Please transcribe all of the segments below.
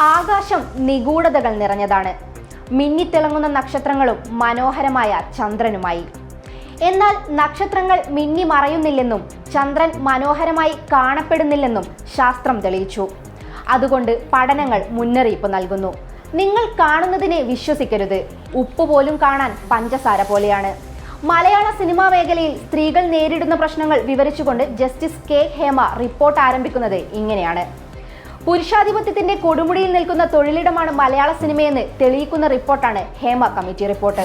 ആകാശം നിഗൂഢതകൾ നിറഞ്ഞതാണ്. മിന്നിത്തിളങ്ങുന്ന നക്ഷത്രങ്ങളും മനോഹരമായ ചന്ദ്രനുമായി. എന്നാൽ നക്ഷത്രങ്ങൾ മിന്നി മറയുന്നില്ലെന്നും ചന്ദ്രൻ മനോഹരമായി കാണപ്പെടുന്നില്ലെന്നും ശാസ്ത്രം തെളിയിച്ചു. അതുകൊണ്ട് പഠനങ്ങൾ മുന്നറിയിപ്പ് നൽകുന്നു. നിങ്ങൾ കാണുന്നതിനെ വിശ്വസിക്കരുത്. ഉപ്പ് പോലും കാണാൻ പഞ്ചസാര പോലെയാണ്. മലയാള സിനിമാ മേഖലയിൽ സ്ത്രീകൾ നേരിടുന്ന പ്രശ്നങ്ങൾ വിവരിച്ചുകൊണ്ട് ജസ്റ്റിസ് കെ. ഹേമ റിപ്പോർട്ട് ആരംഭിക്കുന്നത് ഇങ്ങനെയാണ്. പുരുഷാധിപത്യത്തിന്റെ കൊടുമുടിയിൽ നിൽക്കുന്ന തൊഴിലിടമാണ് മലയാള സിനിമയെന്ന് തെളിയിക്കുന്ന റിപ്പോർട്ടാണ് ഹേമ കമ്മിറ്റി റിപ്പോർട്ട്.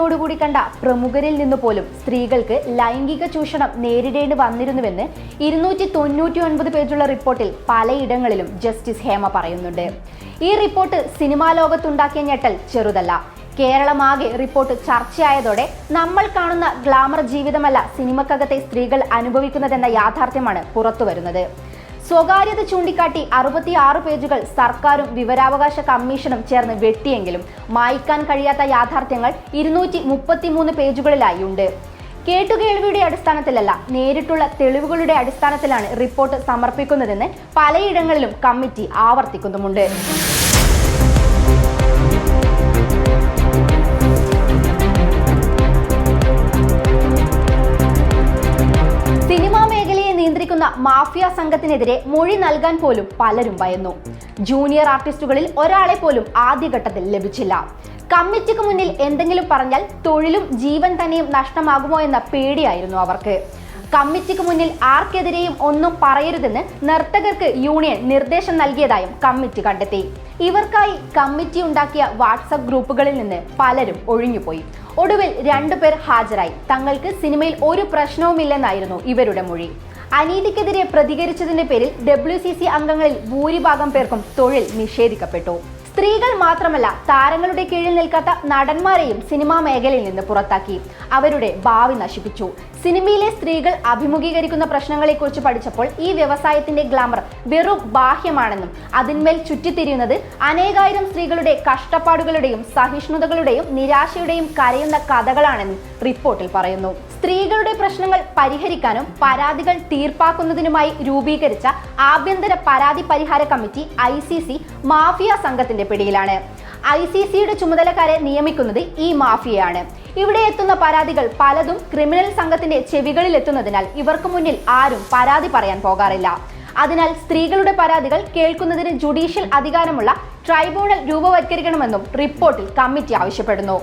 ആരാധനയോടുകൂടി കണ്ട പ്രമുഖരിൽ നിന്ന് പോലും സ്ത്രീകൾക്ക് ലൈംഗിക ചൂഷണം നേരിടേണ്ടി വന്നിരുന്നുവെന്ന് ഇരുന്നൂറ്റി തൊണ്ണൂറ്റി ഒൻപത് പേജുള്ള റിപ്പോർട്ടിൽ പലയിടങ്ങളിലും ജസ്റ്റിസ് ഹേമ പറയുന്നുണ്ട്. ഈ റിപ്പോർട്ട് സിനിമാ ലോകത്തുണ്ടാക്കിയ ഞെട്ടൽ ചെറുതല്ല. കേരളമാകെ റിപ്പോർട്ട് ചർച്ചയായതോടെ നമ്മൾ കാണുന്ന ഗ്ലാമർ ജീവിതമല്ല സിനിമക്കകത്തെ സ്ത്രീകൾ അനുഭവിക്കുന്നതെന്ന യാഥാർത്ഥ്യമാണ് പുറത്തുവരുന്നത്. സ്വകാര്യത ചൂണ്ടിക്കാട്ടി അറുപത്തിയാറ് പേജുകൾ സർക്കാരും വിവരാവകാശ കമ്മീഷനും ചേർന്ന് വെട്ടിയെങ്കിലും മായ്ക്കാൻ കഴിയാത്ത യാഥാർത്ഥ്യങ്ങൾ ഇരുന്നൂറ്റി മുപ്പത്തിമൂന്ന് പേജുകളിലായി ഉണ്ട് കേട്ടുകേൾവിയുടെ അടിസ്ഥാനത്തിലല്ല നേരിട്ടുള്ള തെളിവുകളുടെ അടിസ്ഥാനത്തിലാണ് റിപ്പോർട്ട് സമർപ്പിക്കുന്നതെന്ന് പലയിടങ്ങളിലും കമ്മിറ്റി ആവർത്തിക്കുന്നുമുണ്ട്. മാഫിയ സംഘത്തിനെതിരെ മൊഴി നൽകാൻ പോലും പലരും ഭയന്നു. ജൂനിയർ ആർട്ടിസ്റ്റുകളിൽ ഒരാളെ പോലും ആദ്യഘട്ടത്തിൽ ലഭിച്ചില്ല. കമ്മിറ്റിക്ക് മുന്നിൽ എന്തെങ്കിലും പറഞ്ഞാൽ തൊഴിലും ജീവൻ തന്നെയും നഷ്ടമാകുമോ എന്ന പേടിയായിരുന്നു അവർക്ക്. കമ്മിറ്റിക്ക് മുന്നിൽ ആർക്കെതിരെയും ഒന്നും പറയരുതെന്ന് നർത്തകർക്ക് യൂണിയൻ നിർദ്ദേശം നൽകിയതായും കമ്മിറ്റി കണ്ടെത്തി. ഇവർക്കായി കമ്മിറ്റി ഉണ്ടാക്കിയ വാട്സപ്പ് ഗ്രൂപ്പുകളിൽ നിന്ന് പലരും ഒഴിഞ്ഞുപോയി. ഒടുവിൽ രണ്ടുപേർ ഹാജരായി. തങ്ങൾക്ക് സിനിമയിൽ ഒരു പ്രശ്നവുമില്ലെന്നായിരുന്നു ഇവരുടെ മൊഴി. അനീതിക്കെതിരെ പ്രതികരിച്ചതിന്റെ പേരിൽ ഡബ്ല്യു സി സി അംഗങ്ങളിൽ ഭൂരിഭാഗം പേർക്കും തൊഴിൽ നിഷേധിക്കപ്പെട്ടു. സ്ത്രീകൾ മാത്രമല്ല താരങ്ങളുടെ കീഴിൽ നിൽക്കാത്ത നടന്മാരെയും സിനിമാ മേഖലയിൽ നിന്ന് പുറത്താക്കി. അവരുടെ ഭാവി നശിപ്പിച്ചു. സിനിമയിലെ സ്ത്രീകൾ അഭിമുഖീകരിക്കുന്ന പ്രശ്നങ്ങളെക്കുറിച്ച് പഠിച്ചപ്പോൾ ഈ വ്യവസായത്തിന്റെ ഗ്ലാമർ വെറും ബാഹ്യമാണെന്നും അതിന്മേൽ ചുറ്റിത്തിരിയുന്നത് അനേകായിരം സ്ത്രീകളുടെ കഷ്ടപ്പാടുകളുടെയും സഹിഷ്ണുതകളുടെയും നിരാശയുടെയും കരയുന്ന കഥകളാണെന്നും റിപ്പോർട്ടിൽ പറയുന്നു. സ്ത്രീകളുടെ പ്രശ്നങ്ങൾ പരിഹരിക്കാനും പരാതികൾ തീർപ്പാക്കുന്നതിനുമായി രൂപീകരിച്ച ആഭ്യന്തര പരാതി പരിഹാര കമ്മിറ്റി ഐ മാഫിയ സംഘത്തിന്റെ പിടിയിലാണ്. ഐ സി സിയുടെ ചുമതലക്കാരെ നിയമിക്കുന്നത് ഈ മാഫിയയാണ്. ഇവിടെ എത്തുന്ന പരാതികൾ പലതും ക്രിമിനൽ സംഘത്തിന്റെ ചെവികളിൽ എത്തുന്നതിനാൽ ഇവർക്ക് മുന്നിൽ ആരും പരാതി പറയാൻ പോകാറില്ല. അതിനാൽ സ്ത്രീകളുടെ പരാതികൾ കേൾക്കുന്നതിന് ജുഡീഷ്യൽ അധികാരമുള്ള ട്രൈബ്യൂണൽ രൂപവത്കരിക്കണമെന്നും റിപ്പോർട്ടിൽ കമ്മിറ്റി ആവശ്യപ്പെടുന്നു.